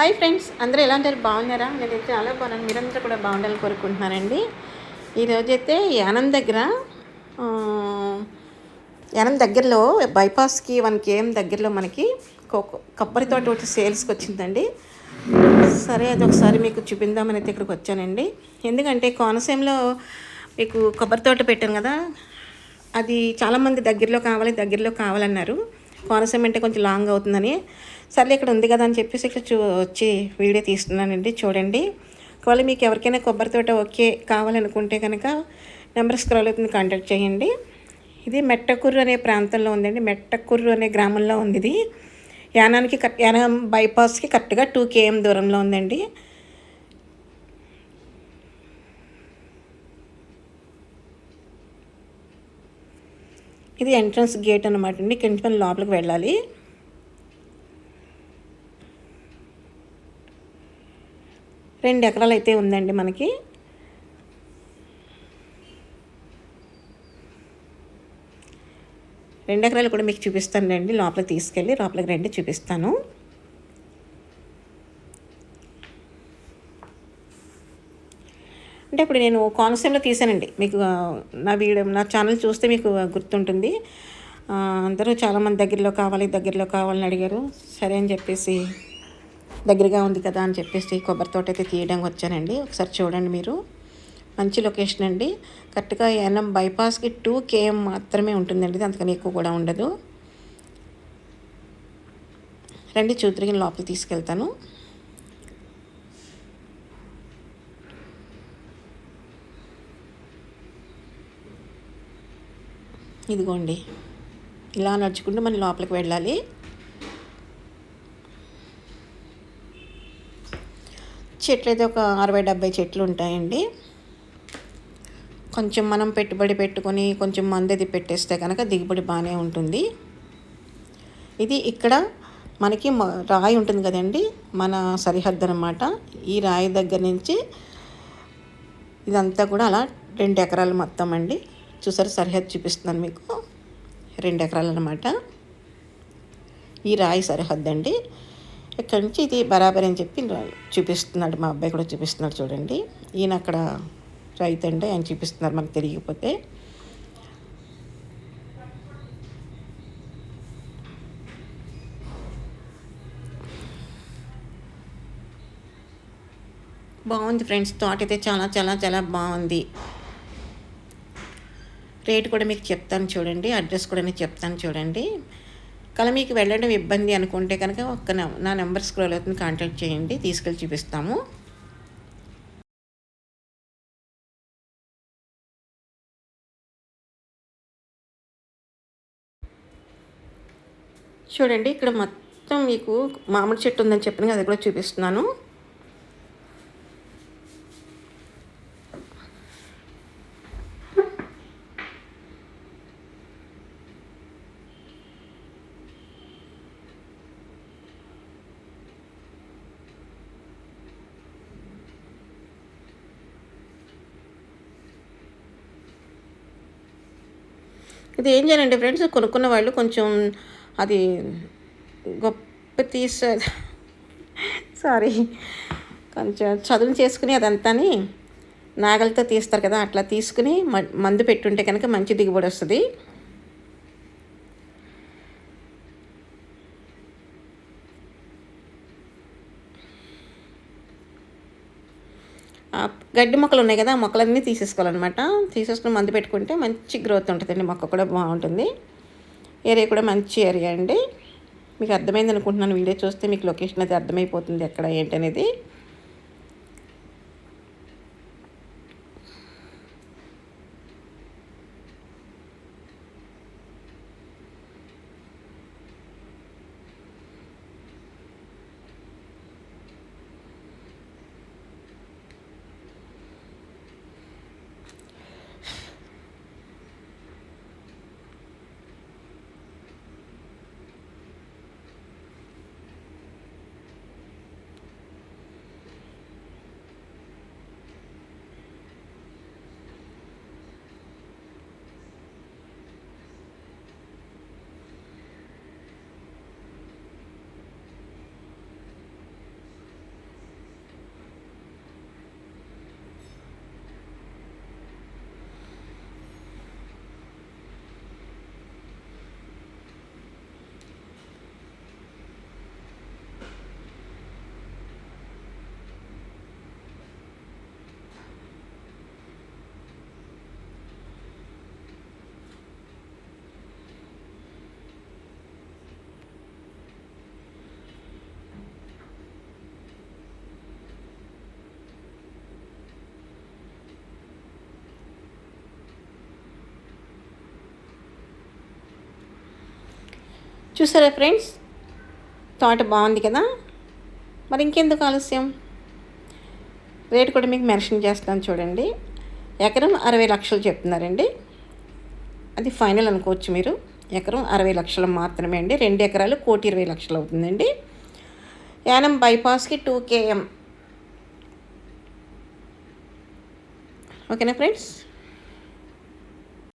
Hi friends అందరూ ఎలా ఉంటారు బాగున్నారా? నేను చాలా బాగున్నాను. మీరందరూ కూడా బాగుండాలని కోరుకుంటున్నానండి. ఈరోజైతే యానం దగ్గర యానం దగ్గరలో బైపాస్కి వన్ కేఎం దగ్గరలో మనకి కొ- కొబ్బరి తోట ఒకటి సేల్స్కి వచ్చిందండి. సరే అది ఒకసారి మీకు చూపిందామని అయితే ఇక్కడికి వచ్చానండి. ఎందుకంటే కోనసీమలో మీకు కొబ్బరి తోట పెట్టాను కదా అది చాలామంది దగ్గరలో కావాలి దగ్గరలో కావాలన్నారు. కోనసీమ అంటే కొంచెం లాంగ్ అవుతుందని. సర్లే ఇక్కడ ఉంది కదా అని చెప్పేసి ఇక్కడ చూ వచ్చి వీడియో తీస్తున్నానండి చూడండి. ఒకవేళ మీకు ఎవరికైనా కొబ్బరి తోట ఓకే కావాలనుకుంటే కనుక నెంబర్ స్క్రోల్ అవుతుంది కాంటాక్ట్ చేయండి. ఇది మెట్టకుర్రు అనే ప్రాంతంలో ఉందండి. మెట్టకుర్రు అనే గ్రామంలో ఉంది ఇది. యానానికి కట్ యానం బైపాస్కి కరెక్ట్గా టూ కేఎం దూరంలో ఉందండి. ఇది ఎంట్రన్స్ గేట్ అనమాట అండి. ఇక్కడి మనం లోపలికి వెళ్ళాలి. రెండు ఎకరాలు అయితే ఉందండి మనకి. రెండు ఎకరాలు కూడా మీకు చూపిస్తాను రండి లోపలికి తీసుకెళ్ళి లోపలికి రండి చూపిస్తాను. అంటే ఇప్పుడు నేను కోనసీమలో తీసానండి. మీకు నా వీడియో నా ఛానల్ చూస్తే మీకు గుర్తుంటుంది. అందరూ చాలామంది దగ్గరలో కావాలి దగ్గరలో కావాలని అడిగారు. సరే అని చెప్పేసి దగ్గరగా ఉంది కదా అని చెప్పేసి కొబ్బరి తోట అయితే తీయడానికి వచ్చానండి. ఒకసారి చూడండి మీరు. మంచి లొకేషన్ అండి. కరెక్ట్గా ఎన్ఎం బైపాస్కి టూ కేఎం మాత్రమే ఉంటుందండి. ఇది అంతకని ఎక్కువ కూడా ఉండదు. రండి చూతురిగిన లోపలికి తీసుకెళ్తాను. ఇదిగోండి. ఇలా నడుచుకుంటూ మనం లోపలికి వెళ్ళాలి. చెట్లు అయితే ఒక అరవై డెబ్బై చెట్లు ఉంటాయండి. కొంచెం మనం పెట్టుబడి పెట్టుకొని కొంచెం మందది పెట్టేస్తే కనుక దిగుబడి బాగానే ఉంటుంది. ఇది ఇక్కడ మనకి రాయి ఉంటుంది కదండి మన సరిహద్దు అనమాట ఈ రాయి దగ్గర నుంచి ఇదంతా కూడా అలా రెండు ఎకరాలు మొత్తం అండి. చూసారు సరిహద్దు చూపిస్తున్నాను మీకు. రెండు ఎకరాలు అనమాట ఈ రాయి సరిహద్దు అండి ఇక్కడి నుంచి ఇది బరాబర్ అని చెప్పి చూపిస్తున్నాడు. మా అబ్బాయి కూడా చూపిస్తున్నాడు చూడండి. ఈయన అక్కడ రైతు అండి. ఆయన చూపిస్తున్నారు మనకు తెలియకపోతే. బాగుంది ఫ్రెండ్స్. తోట అయితే చాలా చాలా చాలా బాగుంది. రేట్ కూడా మీకు చెప్తాను చూడండి అడ్రస్ కూడా నేను చెప్తాను చూడండి. కల మీకు వెళ్ళడం ఇబ్బంది అనుకుంటే కనుక ఒక్క నా నెంబర్ స్క్రోల్ అవుతుంది కాంటాక్ట్ చేయండి తీసుకెళ్ళి చూపిస్తాము. చూడండి ఇక్కడ మొత్తం మీకు మామిడి చెట్టు ఉందని చెప్పిన అది కూడా చూపిస్తున్నాను. ఇది ఏం చేయాలంటే ఫ్రెండ్స్ కొనుక్కున్న వాళ్ళు కొంచెం అది గొప్ప తీసే సారీ కొంచెం చదువులు చేసుకుని అదంతాని నాగలతో తీస్తారు కదా అట్లా తీసుకుని మ- మందు పెట్టుంటే కనుక మంచి దిగుబడి వస్తుంది. గడ్డి మొక్కలు ఉన్నాయి కదా ఆ మొక్కలన్నీ తీసేసుకోవాలన్నమాట. తీసేసుకుని మందు పెట్టుకుంటే మంచి గ్రోత్ ఉంటుందండి. మొక్క కూడా బాగుంటుంది. ఏరియా కూడా మంచి ఏరియా అండి. మీకు అర్థమైంది అనుకుంటున్నాను వీడియో చూస్తే మీకు లొకేషన్ అది అర్థమైపోతుంది ఎక్కడ ఏంటనేది చూసారా ఫ్రెండ్స్? తోట బాగుంది కదా? మరి ఇంకెందుకు ఆలస్యం? రేట్ కూడా మీకు మెన్షన్ చేస్తాను చూడండి. ఎకరం అరవై లక్షలు చెప్తున్నారండి. అది ఫైనల్ అనుకోవచ్చు మీరు. ఎకరం అరవై లక్షలు మాత్రమే అండి. రెండు ఎకరాలు కోటి ఇరవై లక్షలు అవుతుందండి. యానం బైపాస్కి టూ కేఎం. ఓకేనా ఫ్రెండ్స్?